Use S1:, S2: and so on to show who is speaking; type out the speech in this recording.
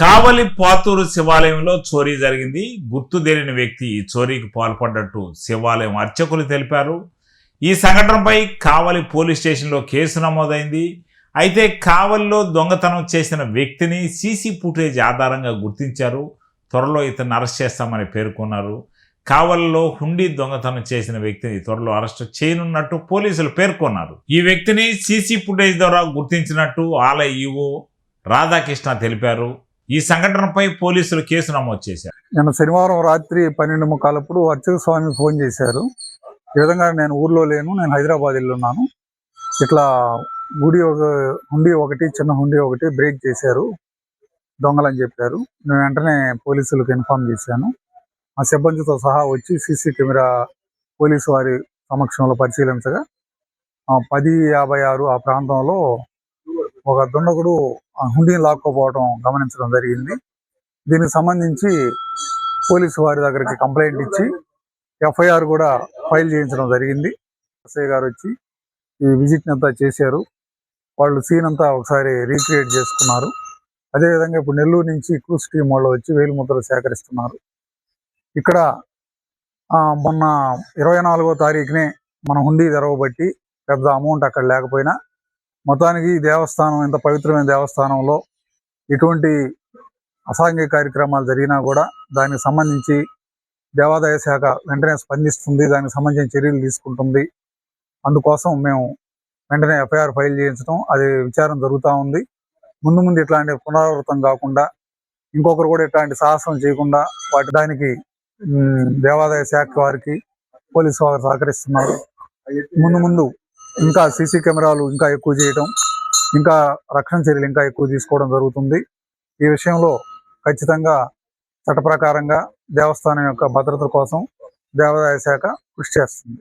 S1: కావలి పాతూరు శివాలయంలో చోరీ జరిగింది. గుర్తు తెలియని వ్యక్తి ఈ చోరీకి పాల్పడ్డట్టు శివాలయం అర్చకులు తెలిపారు. ఈ సంఘటనపై కావలి పోలీస్ స్టేషన్లో కేసు నమోదైంది. అయితే కావలిలో దొంగతనం చేసిన వ్యక్తిని సీసీ ఫుటేజ్ ఆధారంగా గుర్తించారు. త్వరలో ఇతను అరెస్ట్ చేస్తామని పేర్కొన్నారు. కావలిలో హుండీ దొంగతనం చేసిన వ్యక్తిని త్వరలో అరెస్ట్ చేయనున్నట్టు పోలీసులు పేర్కొన్నారు. ఈ వ్యక్తిని సీసీ ఫుటేజ్ ద్వారా గుర్తించినట్టు ఆలయ ఈవో రాధాకృష్ణ తెలిపారు. ఈ సంఘటనపై పోలీసులు కేసు నమోదు చేశారు.
S2: నిన్న శనివారం రాత్రి పన్నెండు ముక్కాలప్పుడు అర్చక స్వామి ఫోన్ చేశారు. ఈ విధంగా నేను ఊర్లో లేను నేను హైదరాబాద్ వెళ్ళున్నాను. ఇట్లా గుడి ఒక హుండీ ఒకటి చిన్న హుండీ ఒకటి బ్రేక్ చేశారు. దొంగలని చెప్పారు. నేను వెంటనే పోలీసులకు ఇన్ఫార్మ్ చేశాను. ఆ సిబ్బందితో సహా వచ్చి సీసీ కెమెరా పోలీసు వారి సమక్షంలో పరిశీలించగా పది యాభై ఆరు ఆ ప్రాంతంలో ఒక దుండగుడు హుండీని లాక్కోపోవడం గమనించడం జరిగింది. దీనికి సంబంధించి పోలీసు వారి దగ్గరికి కంప్లైంట్ ఇచ్చి ఎఫ్ఐఆర్ కూడా ఫైల్ చేయించడం జరిగింది. ఎస్ఐ గారు వచ్చి ఈ విజిట్ అంతా చేశారు. వాళ్ళు సీన్ అంతా ఒకసారి రీక్రియేట్ చేసుకున్నారు. అదేవిధంగా ఇప్పుడు నెల్లూరు నుంచి క్రూస్ టీం వాళ్ళు వచ్చి వేలిముద్రలు సేకరిస్తున్నారు. ఇక్కడ ఆ, మొన్న ఇరవై నాలుగో తారీఖునే మన హుండీ తెరవబట్టి పెద్ద అమౌంట్ అక్కడ లేకపోయినా మొత్తానికి ఈ దేవస్థానం ఇంత పవిత్రమైన దేవస్థానంలో ఎటువంటి అసాంఘిక కార్యక్రమాలు జరిగినా కూడా దానికి సంబంధించి దేవాదాయ శాఖ వెంటనే స్పందిస్తుంది దానికి సంబంధించిన చర్యలు తీసుకుంటుంది. అందుకోసం మేము వెంటనే ఎఫ్ఐఆర్ ఫైల్ చేయించడం అది విచారం జరుగుతూ ఉంది. ముందు ముందు ఇట్లాంటి పునరావృతం కాకుండా ఇంకొకరు కూడా ఇట్లాంటి సాహసం చేయకుండా వాటి దానికి దేవాదాయ శాఖ వారికి పోలీసు వారు సహకరిస్తున్నారు. ముందు ముందు ఇంకా సీసీ కెమెరాలు ఇంకా ఎక్కువ చేయడం ఇంకా రక్షణ చర్యలు ఇంకా ఎక్కువ తీసుకోవడం జరుగుతుంది. ఈ విషయంలో ఖచ్చితంగా చట్ట ప్రకారంగా దేవస్థానం యొక్క భద్రత కోసం దేవాదాయ శాఖ కృషి చేస్తుంది.